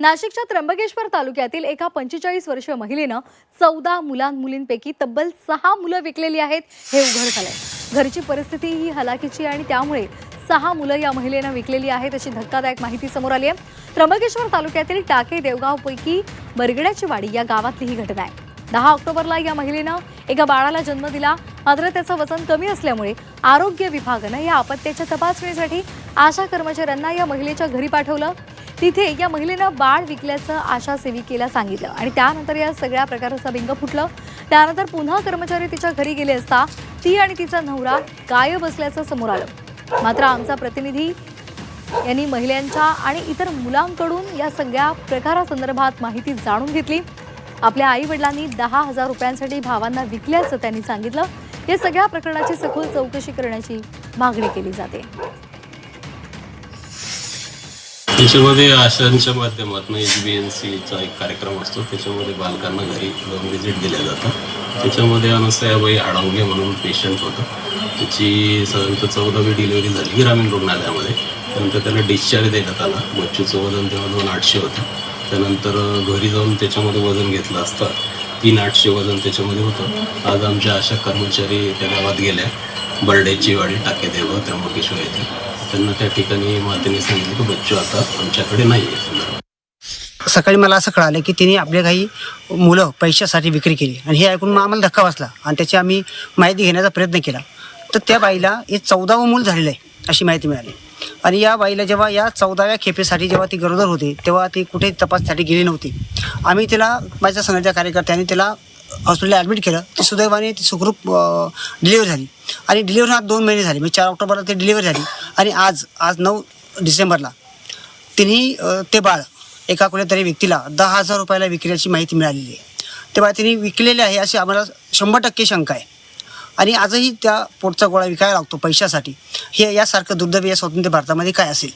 नाशिकच्या त्र्यंबकेश्वर तालुक्यातील एका पंचेचाळीस वर्षीय महिलेनं चौदा मुलां मुलींपैकी तब्बल सहा मुलं विकलेली आहेत हे उघड झालंय. घरची परिस्थिती ही हलाखीची आणि त्यामुळे सहा मुलं या महिलेनं विकलेली आहेत अशी धक्कादायक माहिती समोर आली आहे. त्र्यंबकेश्वर तालुक्यातील टाके देवगावपैकी बरगड्याची वाडी या गावातली ही घटना आहे. दहा ऑक्टोबरला या महिलेनं एका बाळाला जन्म दिला. मात्र त्याचं वजन कमी असल्यामुळे आरोग्य विभागानं या अपत्याच्या तपासणीसाठी आशा कर्मचाऱ्यांना या महिलेच्या घरी पाठवलं. तिथे या महिलेनं बाळ विकल्याचं आशा सेविकेला सांगितलं आणि त्यानंतर या सगळ्या प्रकाराचं बिंग फुटलं. त्यानंतर पुन्हा कर्मचारी तिच्या घरी गेले असता ती आणि तिचा नवरा गायब असल्याचं समोर आलं. मात्र आमचा प्रतिनिधी यांनी महिलांच्या आणि इतर मुलांकडून या सगळ्या प्रकारासंदर्भात माहिती जाणून घेतली. आपल्या आई वडिलांनी दहा हजार रुपयांसाठी भावांना विकल्याचं त्यांनी सांगितलं. या सगळ्या प्रकरणाची सखोल चौकशी करण्याची मागणी केली जाते. त्याच्यामध्ये आशांच्या माध्यमातून एच बी एन सीचा एक कार्यक्रम असतो. त्याच्यामध्ये बालकांना घरी जाऊन व्हिजिट दिल्या जातात. त्याच्यामध्ये अनसयाबाई आडवगे म्हणून पेशंट होतं. त्याची साधारणतः चौदावी डिलिव्हरी झाली ग्रामीण रुग्णालयामध्ये. त्यानंतर त्याला डिस्चार्ज देण्यात आला. बच्चूचं वजन तेव्हा दोन आठशे होतं. त्यानंतर घरी जाऊन त्याच्यामध्ये वजन घेतलं असतं. तीन आठशे वजन त्याच्यामध्ये होतं. आज आमच्या आशा कर्मचारी त्या गावात गेल्या. बर्डेची वाडी टाके देव त्र्यंबकेश्वर येथे. त्यांना त्या ठिकाणी मातेने सांगितलं की बच्चू आता आमच्याकडे नाही आहे. सकाळी मला असं कळालं की तिने आपले काही मुलं पैशासाठी विक्री केली. आणि हे ऐकून मग आम्हाला धक्का बसला. आणि त्याची आम्ही माहिती घेण्याचा प्रयत्न केला. तर त्या बाईला हे चौदावं मूल झालेलं आहे अशी माहिती मिळाली. आणि या बाईला जेव्हा या चौदाव्या खेपेसाठी जेव्हा ती गरोदर होती तेव्हा ती कुठे तपाससाठी गेली नव्हती. आम्ही तिला माझ्या संघाच्या कार्यकर्त्यांनी तिला हॉस्पिटलला ॲडमिट केलं ती सुदैवाने ती सुखरूप डिलिव्हरी झाली. आणि डिलिव्हरी हा दोन महिने झाले. म्हणजे चार ऑक्टोबरला ती डिलिव्हरी झाली. आणि आज आज नऊ डिसेंबरला तिन्ही ते बाळ एका कुठल्यातरी व्यक्तीला दहा हजार रुपयाला विकल्याची माहिती मिळालेली आहे. ते बाळ तिने विकलेले आहे अशी आम्हाला शंभर टक्के शंका आहे. आणि आजही त्या पोटचा गोळा विकायला लागतो पैशासाठी. हे यासारखं दुर्दैवी या स्वतंत्र भारतामध्ये काय असेल?